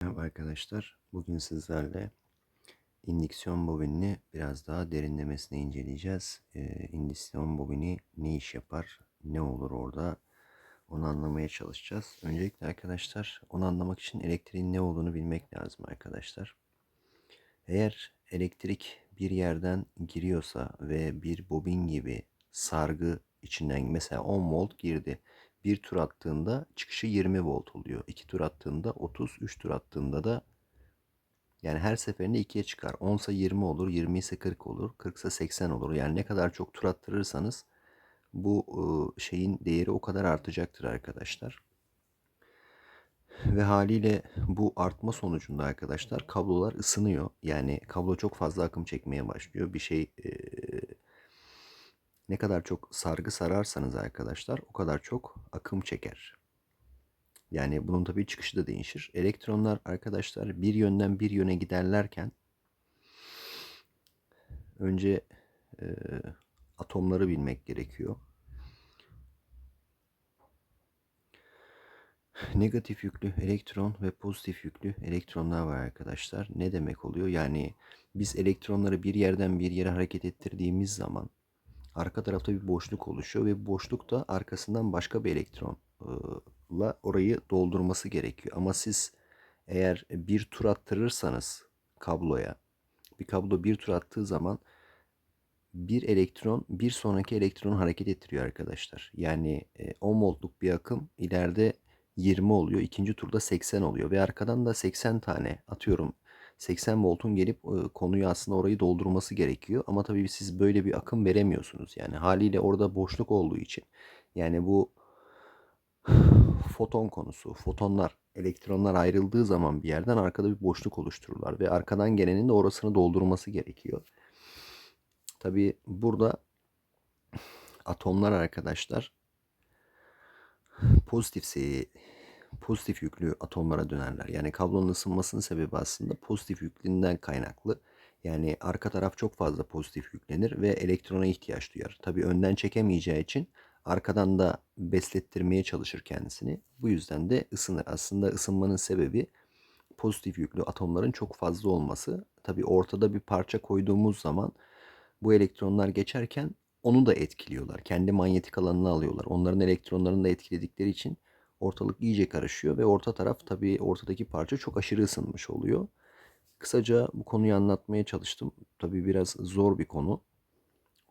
Merhaba arkadaşlar. Bugün sizlerle indüksiyon bobinini biraz daha derinlemesine inceleyeceğiz. Ee, indüksiyon bobini ne iş yapar, ne olur orada onu anlamaya çalışacağız. Öncelikle arkadaşlar onu anlamak için elektriğin ne olduğunu bilmek lazım arkadaşlar. Eğer elektrik bir yerden giriyorsa ve bir bobin gibi sargı içinden mesela 10 volt girdi. Bir tur attığında çıkışı 20 volt oluyor. 2 tur attığında 30, 3 tur attığında da yani her seferinde 2'ye çıkar. 10 ise 20 olur, 20 ise 40 olur, 40 ise 80 olur. Yani ne kadar çok tur attırırsanız bu ıı, şeyin değeri o kadar artacaktır arkadaşlar. Ve haliyle bu artma sonucunda arkadaşlar kablolar ısınıyor. Yani kablo çok fazla akım çekmeye başlıyor. Bir şey e, ne kadar çok sargı sararsanız arkadaşlar o kadar çok akım çeker. Yani bunun tabii çıkışı da değişir. Elektronlar arkadaşlar bir yönden bir yöne giderlerken önce e, atomları bilmek gerekiyor. Negatif yüklü elektron ve pozitif yüklü elektronlar var arkadaşlar. Ne demek oluyor? Yani biz elektronları bir yerden bir yere hareket ettirdiğimiz zaman arka tarafta bir boşluk oluşuyor ve bu boşlukta arkasından başka bir elektronla orayı doldurması gerekiyor. Ama siz eğer bir tur attırırsanız kabloya bir kablo bir tur attığı zaman bir elektron bir sonraki elektronu hareket ettiriyor arkadaşlar. Yani 10 voltluk bir akım ileride 20 oluyor. ikinci turda 80 oluyor ve arkadan da 80 tane atıyorum 80 voltun gelip konuyu aslında orayı doldurması gerekiyor. Ama tabii siz böyle bir akım veremiyorsunuz. Yani haliyle orada boşluk olduğu için. Yani bu foton konusu. Fotonlar, elektronlar ayrıldığı zaman bir yerden arkada bir boşluk oluştururlar. Ve arkadan gelenin de orasını doldurması gerekiyor. Tabii burada atomlar arkadaşlar pozitif pozitif yüklü atomlara dönerler. Yani kablonun ısınmasının sebebi aslında pozitif yüklüğünden kaynaklı. Yani arka taraf çok fazla pozitif yüklenir ve elektrona ihtiyaç duyar. Tabii önden çekemeyeceği için arkadan da beslettirmeye çalışır kendisini. Bu yüzden de ısınır. Aslında ısınmanın sebebi pozitif yüklü atomların çok fazla olması. Tabii ortada bir parça koyduğumuz zaman bu elektronlar geçerken onu da etkiliyorlar. Kendi manyetik alanını alıyorlar. Onların elektronlarını da etkiledikleri için ortalık iyice karışıyor ve orta taraf tabii ortadaki parça çok aşırı ısınmış oluyor. Kısaca bu konuyu anlatmaya çalıştım. Tabii biraz zor bir konu.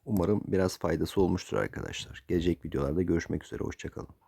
Umarım biraz faydası olmuştur arkadaşlar. Gelecek videolarda görüşmek üzere. Hoşçakalın.